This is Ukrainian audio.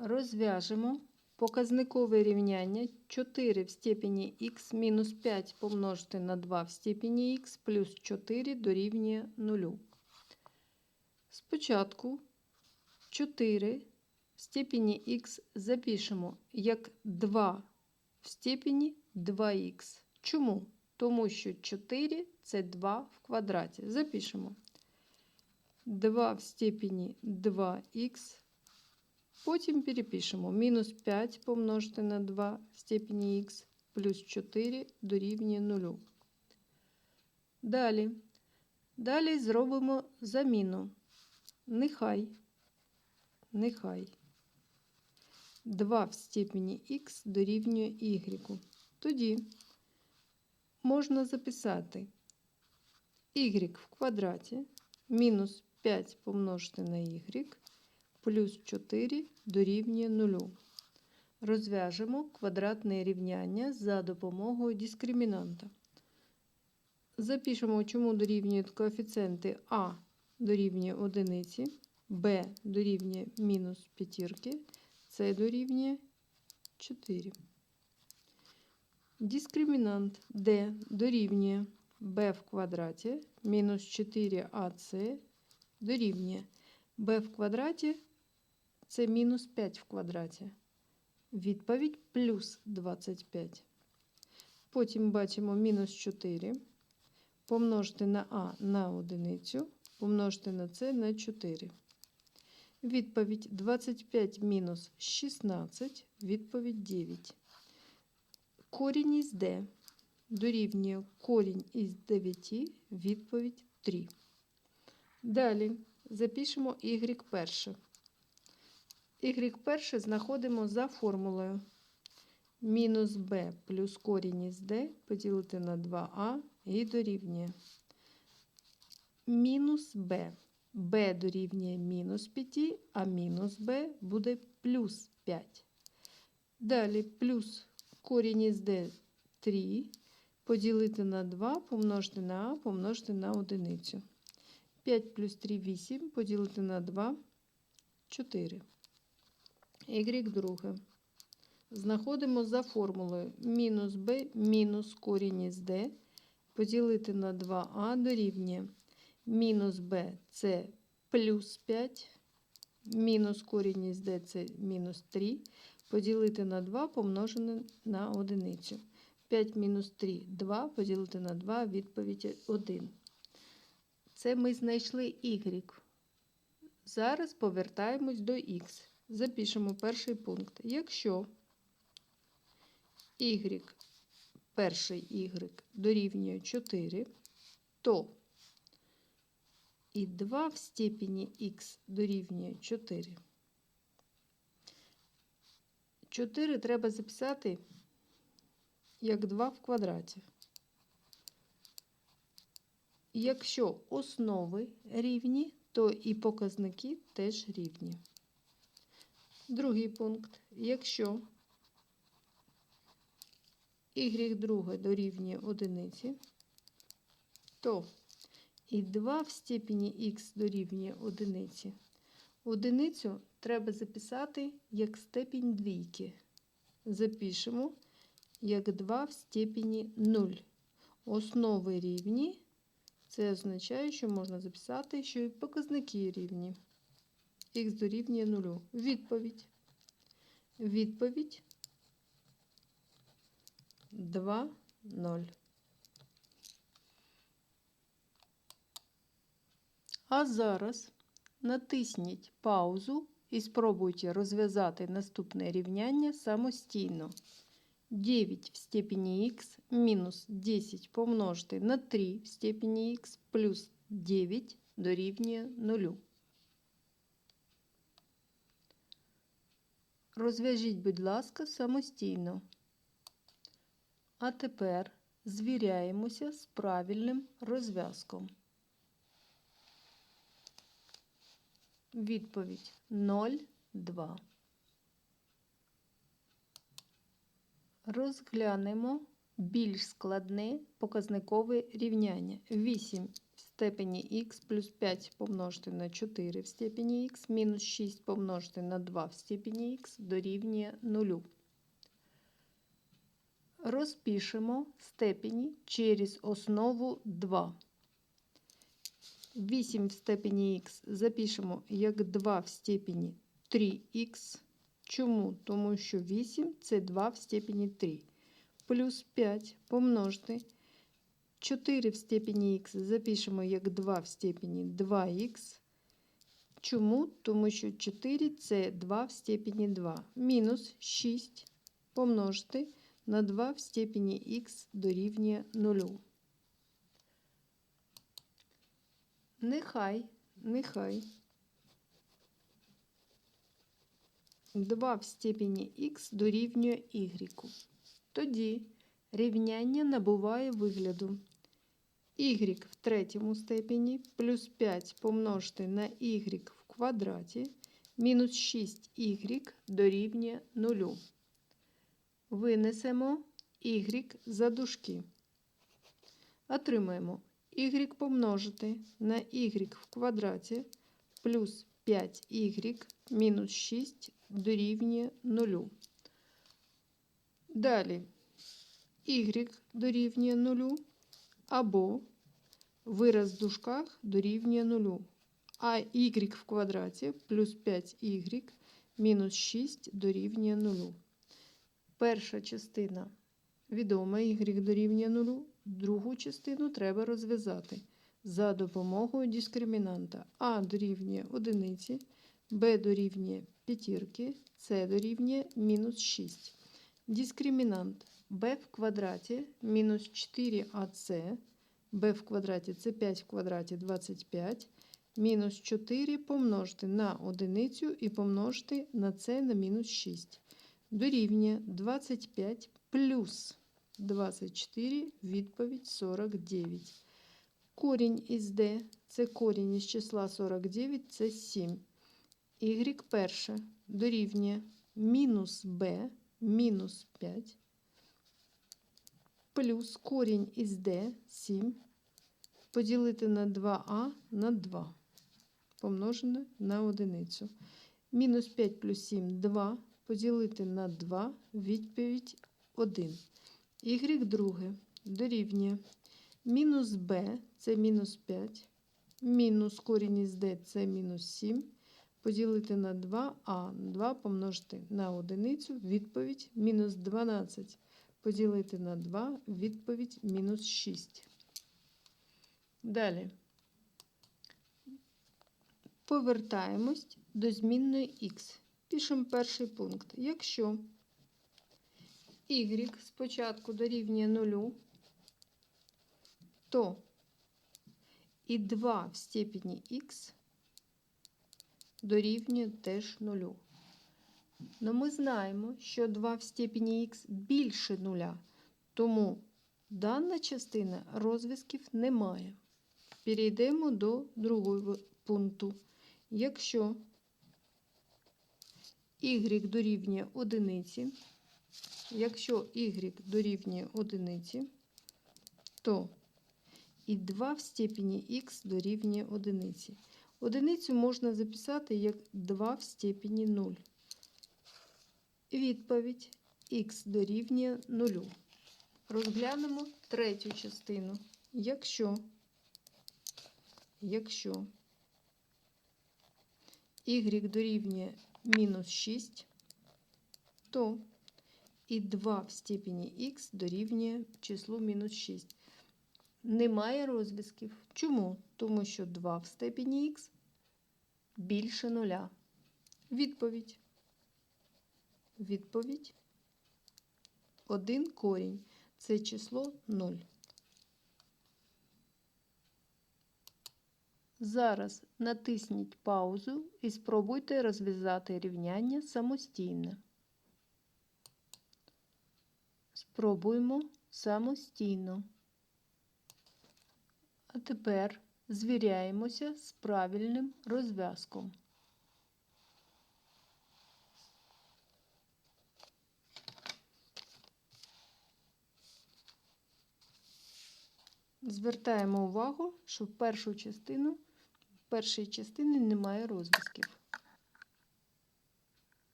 Розв'яжемо показникове рівняння 4 в степені х мінус 5 помножити на 2 в степені х плюс 4 дорівнює 0. Спочатку 4 в степені х запишемо як 2 в степені 2х. Чому? Тому що 4 це 2 в квадраті. Запишемо 2 в степені 2х. Потім перепишемо мінус 5 помножити на 2 в степені х плюс 4 дорівнює 0. Далі. Далі зробимо заміну. Нехай. Нехай. 2 в степені х дорівнює y. Тоді можна записати y в квадраті мінус 5 помножити на y плюс 4 дорівнює 0. Розв'яжемо квадратне рівняння за допомогою дискримінанта. Запишемо, чому дорівнюють коефіцієнти А дорівнює 1, Б дорівнює мінус 5, С дорівнює 4. Дискримінант D дорівнює b в квадраті мінус 4ac дорівнює b в квадраті це мінус 5 в квадраті. Відповідь плюс 25. Потім бачимо мінус 4 помножити на а на одиницю, помножити на c на 4. Відповідь 25 мінус 16, відповідь 9. Корінь із d дорівнює корінь із 9, відповідь 3. Далі запишемо y перше. Y перше знаходимо за формулою. Мінус b плюс корінь із d поділити на 2а і дорівнює. Мінус b. b дорівнює мінус 5, а мінус b буде плюс 5. Далі плюс корінь із d 3 поділити на 2, помножити на а, помножити на одиницю. 5 плюс 3 8, поділити на 2 4. Y друге. Знаходимо за формулою мінус b мінус корінь із d поділити на 2а дорівнює мінус b це плюс 5, мінус корінь із d це мінус 3, поділити на 2 помножене на одиницю. 5 мінус 3 2 поділити на 2, відповідь 1. Це ми знайшли y. Зараз повертаємось до х. Запишемо перший пункт. Якщо y, перший y дорівнює 4, то і 2 в степені х дорівнює 4. 4 треба записати як 2 в квадраті. Якщо основи рівні, то і показники теж рівні. Другий пункт. Якщо y друге дорівнює одиниці, то і 2 в степені х дорівнює одиниці. Одиницю треба записати як степінь двійки. Запишемо як 2 в степені 0. Основи рівні. Це означає, що можна записати, що і показники рівні. Х дорівнює 0. Відповідь. Відповідь 2, 0. А зараз натисніть паузу і спробуйте розв'язати наступне рівняння самостійно. 9 в степені х мінус 10 помножити на 3 в степені х плюс 9 дорівнює 0. Розв'яжіть, будь ласка, самостійно. А тепер звіряємося з правильним розв'язком. Відповідь 0,2. Розглянемо більш складне показникове рівняння. 8 степені х плюс 5 помножити на 4 в степені х мінус 6 помножити на 2 в степені х дорівнює 0. Розпишемо степені через основу 2. 8 в степені х запишемо як 2 в степені 3х. Чому? Тому що 8 це 2 в степені 3. Плюс 5 помножити 4 в степені х запишемо як 2 в степені 2х. Чому? Тому що 4 це 2 в степені 2. Мінус 6 помножити на 2 в степені х дорівнює 0. Нехай, нехай 2 в степені х дорівнює y. Тоді рівняння набуває вигляду y в третьому степені плюс 5 помножити на y в квадраті мінус 6y дорівнює 0. Винесемо y за дужки. Отримаємо y помножити на y в квадраті плюс 5y мінус 6 дорівнює 0. Далі y дорівнює 0 або вираз в дужках дорівнює 0. А y в квадраті плюс 5y мінус 6 дорівнює 0. Перша частина відома y дорівнює 0. Другу частину треба розв'язати за допомогою дискримінанта А дорівнює 1, Б дорівнює п'ятірки, С дорівнює мінус 6. Дискримінант b в квадраті мінус 4ac, b в квадраті це 5 в квадраті 25, мінус 4 помножити на одиницю і помножити на c на мінус 6. Дорівнює 25 плюс 24, відповідь 49. Корінь із d це корінь із числа 49, це 7. Y перше дорівнює мінус b мінус 5 плюс корінь із d 7 поділити на 2а на 2 помножене на одиницю. Мінус 5 плюс 7 2 поділити на 2 відповідь 1. Y друге дорівнює мінус b це мінус 5, мінус корінь із d це мінус 7 поділити на 2а, 2 помножити на одиницю, відповідь мінус 12. Поділити на 2, відповідь мінус 6. Далі повертаємось до змінної х. Пишемо перший пункт. Якщо y спочатку дорівнює 0, то і 2 в степені х дорівнює теж нулю. Но ми знаємо, що 2 в степені х більше нуля, тому дана частина розв'язків немає. Перейдемо до другого пункту. Якщо y дорівнює одиниці, якщо y дорівнює одиниці, то і 2 в степені х дорівнює одиниці. Одиницю можна записати як 2 в степені 0. Відповідь х дорівнює 0. Розглянемо третю частину. Якщо, якщо y дорівнює мінус 6, то і 2 в степені х дорівнює числу мінус 6. Немає розв'язків. Чому? Тому що 2 в степені х більше нуля. Відповідь. Відповідь. Один корінь. Це число 0. Зараз натисніть паузу і спробуйте розв'язати рівняння самостійно. Спробуємо самостійно. А тепер звіряємося з правильним розв'язком. Звертаємо увагу, що в першу частину, в першій немає розв'язків.